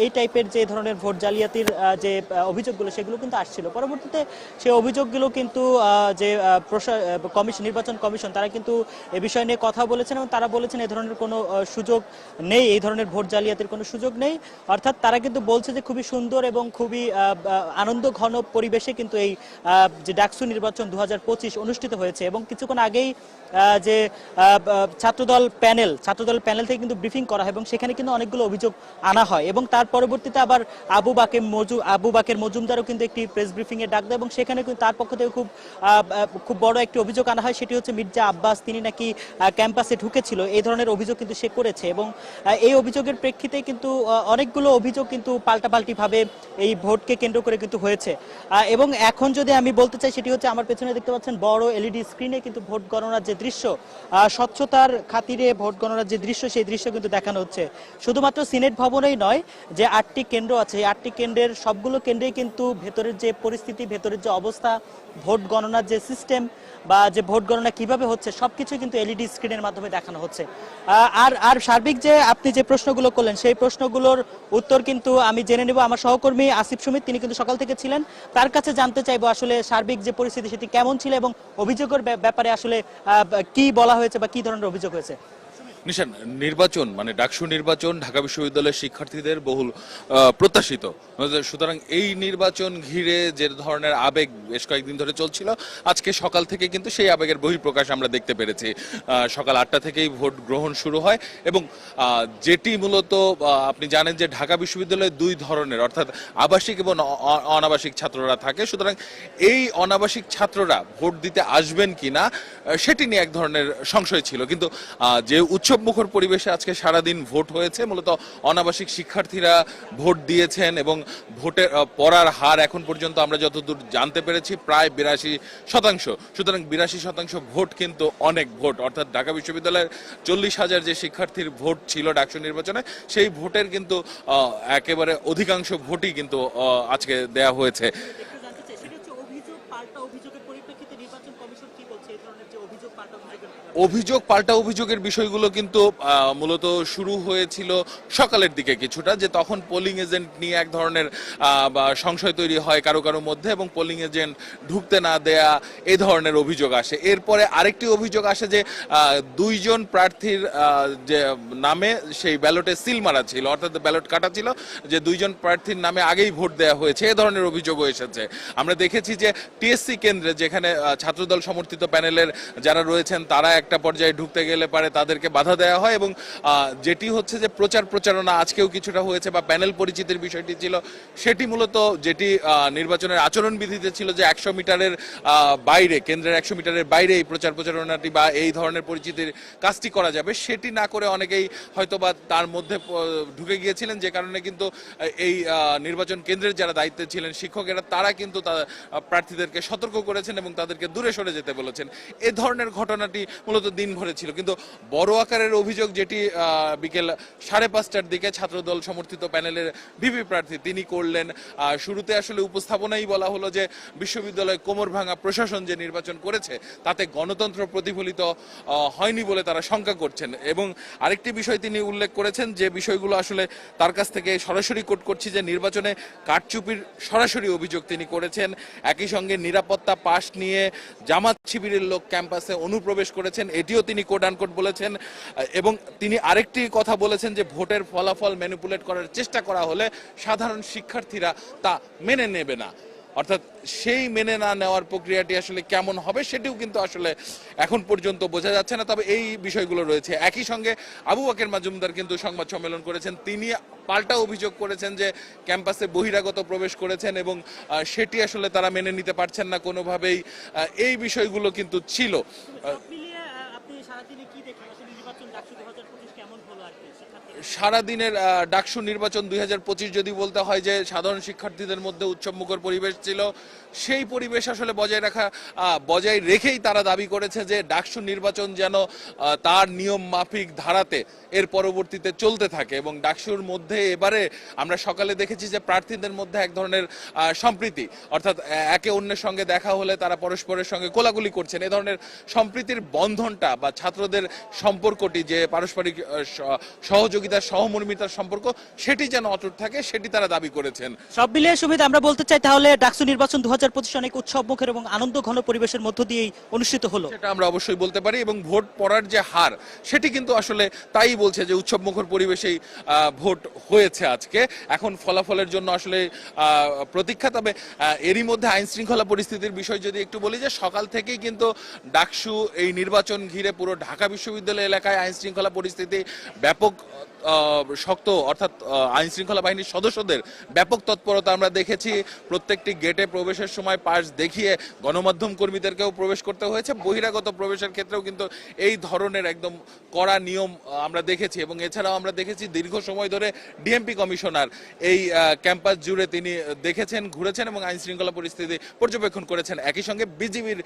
এই টাইপের যে ধরনের ভোট জালিয়াতির যে অভিযোগগুলো, সেগুলো কিন্তু আসছিল। পরবর্তীতে সেই অভিযোগগুলো কিন্তু যে কমিশন, নির্বাচন কমিশন, তারা কিন্তু এ বিষয় নিয়ে কথা বলেছেন এবং তারা বলেছেন এই ধরনের কোনো সুযোগ নেই, এই ধরনের ভোট জালিয়াতির কোনো সুযোগ নেই। অর্থাৎ তারা কিন্তু বলছে যে খুবই সুন্দর এবং খুবই আনন্দ ঘন পরিবেশে কিন্তু এই যে ডাকসু নির্বাচন দু হাজার পঁচিশ অনুষ্ঠিত হয়েছে এবং কিছুক্ষণ আগেই যে ছাত্রদল প্যানেল ছাত্রদল প্যানেল থেকে কিন্তু ব্রিফিং করা হয় এবং সেখানে কিন্তু অনেকগুলো অভিযোগ আনা হয় এবং তার পরবর্তীতে আবার আবু বাকে মজু, আবু বাকের মজুমদারও কিন্তু একটি প্রেস ব্রিফিং এ ডাক দেয় এবং সেখানে কিন্তু তার পক্ষ থেকে খুব খুব বড় একটি অভিযোগ আনা হয়। সেটি হচ্ছে মির্জা আব্বাস, তিনি নাকি ক্যাম্পাসে ঢুকেছিল। এই ধরনের অভিযোগ কিন্তু সে করেছে এবং এই অভিযোগের প্রেক্ষিতে কিন্তু অনেকগুলো অভিযোগ কিন্তু পাল্টাপাল্টি ভাবে এই ভোটকে কেন্দ্র করে কিন্তু হয়েছে। এবং এখন যদি আমি বলতে চাই, সেটি হচ্ছে আমার পেছনে দেখতে পাচ্ছেন বড় এলইডি স্ক্রিনে কিন্তু ভোট গণনার যে দৃশ্য স্বচ্ছতার খাতিরে ভোট গণনার যে দৃশ্য, সেই দৃশ্য কিন্তু দেখানো হচ্ছে। শুধুমাত্র সিনেট ভবনেই নয় যে আটটি কেন্দ্র আছে আটটি কেন্দ্রের সবগুলো কেন্দ্রেই কিন্তু ভেতরের যে পরিস্থিতি, ভেতরের যে অবস্থা, ভোট গণনার যে সিস্টেম বা যে ভোট গণনা কীভাবে হচ্ছে, সবকিছু কিন্তু এলইডি স্ক্রিনের মাধ্যমে দেখানো হচ্ছে। আর আর সার্বিক যে আপনি যে প্রশ্নগুলো করলেন, সেই প্রশ্নগুলোর উত্তর কিন্তু আমি জেনে নেব। আমার সহকর্মী আসিফ সুমিত, তিনি কিন্তু সকাল থেকে ছিলেন। তার কাছে জানতে চাইব আসলে সার্বিক যে পরিস্থিতি, সেটি কেমন ছিল এবং অভিযোগের ব্যাপারে আসলে কি বলা হয়েছে বা কি ধরনের অভিযোগ হয়েছে? নিশান নির্বাচন মানে ডাকসু নির্বাচন ঢাকা বিশ্ববিদ্যালয়ের শিক্ষার্থীদের বহুল প্রত্যাশিত। সুতরাং এই নির্বাচন ঘিরে যে ধরনের আবেগ বেশ কয়েকদিন ধরে চলছিল আজকে সকাল থেকে কিন্তু সেই আবেগের বহিঃপ্রকাশ আমরা দেখতে পেরেছি। সকাল আটটা থেকেই ভোট গ্রহণ শুরু হয় এবং যেটি মূলত আপনি জানেন যে ঢাকা বিশ্ববিদ্যালয়ে দুই ধরনের অর্থাৎ আবাসিক এবং অনাবাসিক ছাত্ররা থাকে। সুতরাং এই অনাবাসিক ছাত্ররা ভোট দিতে আসবেন কিনা আহ, সেটি নিয়ে এক ধরনের সংশয় ছিল। কিন্তু যে উৎসব মুখর পরিবেশে আজকে সারাদিন ভোট হয়েছে। মূলত অনাবাসিক শিক্ষার্থীরা ভোট দিয়েছেন এবং ভোটের পড়ার হার এখন পর্যন্ত আমরা যতদূর জানতে পেরেছি প্রায় বিরাশি শতাংশ। সুতরাং বিরাশি শতাংশ ভোট কিন্তু অনেক ভোট। অর্থাৎ ঢাকা বিশ্ববিদ্যালয়ের চল্লিশ হাজার যে শিক্ষার্থীর ভোট ছিল ডাকসু নির্বাচনে, সেই ভোটের কিন্তু একেবারে অধিকাংশ ভোটই কিন্তু আজকে দেয়া হয়েছে একটু জানতে চাই সেটা হচ্ছে অভিযোগ পাল্টা অভিযোগের পরিপ্রেক্ষিতে নির্বাচন কমিশন কি বলছে এই ধরনের যে অভিযোগ পাল্টা অভিযোগের অভিযোগ, পাল্টা অভিযোগের বিষয়গুলো কিন্তু মূলত শুরু হয়েছিল সকালের দিকে কিছুটা, যে তখন পোলিং এজেন্ট নিয়ে এক ধরনের সংশয় তৈরি হয় কারও কারও মধ্যে এবং পোলিং এজেন্ট ঢুকতে না দেয়া এ ধরনের অভিযোগ আসে। এরপরে আরেকটি অভিযোগ আসে যে দুইজন প্রার্থীর যে নামে সেই ব্যালটে সিল মারা ছিল, অর্থাৎ ব্যালট কাটা ছিল, যে দুইজন প্রার্থীর নামে আগেই ভোট দেওয়া হয়েছে, এ ধরনের অভিযোগও এসেছে। আমরা দেখেছি যে টিএসসি কেন্দ্রে যেখানে ছাত্রদল সমর্থিত প্যানেলের যারা রয়েছেন, তারা একটা পর্যায়ে ঢুকতে গেলে পারে তাদেরকে বাধা দেওয়া হয় এবং যেটি হচ্ছে যে প্রচার প্রচারণা আজকেও কিছুটা হয়েছে বা প্যানেল পরিচিতির বিষয়টি ছিল, সেটি মূলত যেটি নির্বাচনের আচরণবিধিতে ছিল যে একশো মিটারের বাইরে, কেন্দ্রের একশো মিটারের বাইরে এই প্রচার প্রচারণাটি বা এই ধরনের পরিচিতির কাজটি করা যাবে। সেটি না করে অনেকেই হয়তো বা তার মধ্যে ঢুকে গিয়েছিলেন যে কারণে কিন্তু এই নির্বাচন কেন্দ্রের যারা দায়িত্বে ছিলেন, শিক্ষকেরা তারা কিন্তু প্রার্থীদেরকে সতর্ক করেছেন এবং তাদেরকে দূরে সরে যেতে বলেছেন। এ ধরনের ঘটনাটি মূলত দিন ভরে ছিল। কিন্তু বড় আকারের অভিযোগ যেটি বিকেল সাড়ে পাঁচটার দিকে ছাত্রদল সমর্থিত প্যানেলের ভিপি প্রার্থী তিনি করলেন। শুরুতে আসলে উপস্থাপনাই বলা হলো যে বিশ্ববিদ্যালয় কোমর ভাঙা প্রশাসন যে নির্বাচন করেছে, তাতে গণতন্ত্র প্রতিফলিত হয়নি বলে তারা শঙ্কা করছেন। এবং আরেকটি বিষয় তিনি উল্লেখ করেছেন যে বিষয়গুলো আসলে তার কাছ থেকে সরাসরি কোট করছি যে নির্বাচনে কারচুপির সরাসরি অভিযোগ তিনি করেছেন। একই সঙ্গে নিরাপত্তা পাশ নিয়ে জামাত শিবিরের লোক ক্যাম্পাসে অনুপ্রবেশ করেছেন এটিও তিনি কোট আনকোট বলেছেন এবং তিনি আরেকটি কথা বলেছেন যে ভোটের ফলাফল ম্যানিপুলেট করার চেষ্টা করা হলে সাধারণ শিক্ষার্থীরা তা মেনে নেবে না। অর্থাৎ সেই মেনে না নেওয়ার প্রক্রিয়াটি আসলে কেমন হবে সেটিও কিন্তু আসলে এখন পর্যন্ত বোঝা যাচ্ছে না। তবে এই বিষয়গুলো রয়েছে। একই সঙ্গে আবু বাকের মাজুমদার কিন্তু সংবাদ সম্মেলন করেছেন। তিনি পাল্টা অভিযোগ করেছেন যে ক্যাম্পাসে বহিরাগত প্রবেশ করেছেন এবং সেটি আসলে তারা মেনে নিতে পারছেন না কোনোভাবেই। এই বিষয়গুলো কিন্তু ছিল। সারাদিনে কি দেখেন? আসলে নির্বাচন ডাকসু দু হাজার পঁচিশ কেমন হলো আর কি শিক্ষার্থী সারাদিনের ডাকসু নির্বাচন দুই হাজার পঁচিশ যদি বলতে হয় যে সাধারণ শিক্ষার্থীদের মধ্যে উৎসবমুখর পরিবেশ ছিল সেই পরিবেশ আসলে বজায় রাখা বজায় রেখেই তারা দাবি করেছে যে ডাকসু নির্বাচন যেন তার নিয়ম মাফিক ধারাতে এর পরবর্তীতে চলতে থাকে এবং ডাকসুর মধ্যে এবারে আমরা সকালে দেখেছি যে প্রার্থীদের মধ্যে এক ধরনের সম্প্রীতি। অর্থাৎ একে অন্যের সঙ্গে দেখা হলে তারা পরস্পরের সঙ্গে কোলাকুলি করছেন। এ ধরনের সম্প্রীতির বন্ধনটা বা ছাত্রদের সম্পর্কটি যে পারস্পরিক আহ, স- সহযোগিতা সহমর্মিতার সম্পর্ক সেটি যেন অটুট থাকে সেটি তারা দাবি করেছেন। সব মিলিয়ে সুবিধা আমরা বলতে চাই তাহলে ডাকসু নির্বাচন দু হাজার পঁচিশ অনেক উৎসব মুখের এবং আনন্দ ঘন পরিবেশের মধ্য দিয়েই অনুষ্ঠিত হলো। সেটা আমরা অবশ্যই বলতে পারি এবং ভোট পড়ার যে হার সেটি কিন্তু আসলে তাই বলছে যে উৎসব মুখর পরিবেশেই ভোট হয়েছে আজকে। এখন ফলাফলের জন্য আসলে আহ, প্রতীক্ষা। তবে এরই মধ্যে আইন শৃঙ্খলা পরিস্থিতির বিষয় যদি একটু বলি যে সকাল থেকেই কিন্তু ডাকসু এই নির্বাচন ঘিরে পুরো ঢাকা বিশ্ববিদ্যালয় এলাকায় আইন শৃঙ্খলা পরিস্থিতি ব্যাপক শক্ত অর্থাৎ আইন শৃঙ্খলা বাহিনীর সদস্যদের ব্যাপক তৎপরতা আমরা দেখেছি। প্রত্যেকটি গেটে প্রবেশের সময় পাশ দেখিয়ে গণমাধ্যম কর্মীদেরকেও প্রবেশ করতে হয়েছে। বহিরাগত প্রবেশের ক্ষেত্রেও কিন্তু এই ধরনের একদম কড়া নিয়ম আমরা দেখেছি এবং এছাড়াও আমরা দেখেছি দীর্ঘ সময় ধরে ডিএমপি কমিশনার এই ক্যাম্পাস জুড়ে তিনি দেখেছেন, ঘুরেছেন এবং আইন শৃঙ্খলা পরিস্থিতি পর্যবেক্ষণ করেছেন। একই সঙ্গে বিজিবির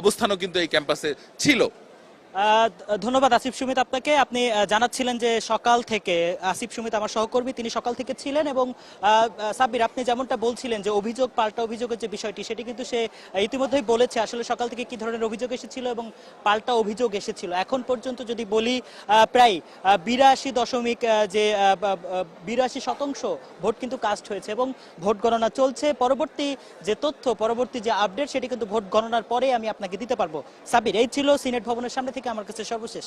অবস্থানও কিন্তু এই ক্যাম্পাসে ছিল। ধন্যবাদ আসিফ সুমিত আপনাকে। আপনি জানাচ্ছিলেন যে সকাল থেকে, আসিফ সুমিত আমার সহকর্মী, তিনি সকাল থেকে ছিলেন এবং সাব্বির, আপনি যেমনটা বলছিলেন যে অভিযোগ, পাল্টা অভিযোগের যে বিষয়টি, সেটি কিন্তু সে ইতিমধ্যেই বলেছে আসলে সকাল থেকে কি ধরনের অভিযোগ এসেছিল এবং পাল্টা অভিযোগ এসেছিল। এখন পর্যন্ত যদি বলি প্রায় বিরাশি দশমিক যে বিরাশি শতাংশ ভোট কিন্তু কাস্ট হয়েছে এবং ভোট গণনা চলছে। পরবর্তী যে তথ্য, পরবর্তী যে আপডেট সেটি কিন্তু ভোট গণনার পরে আমি আপনাকে দিতে পারব। সাবির এই ছিল সিনেট ভবনের সামনে থেকে আমার কাছে সর্বশেষ।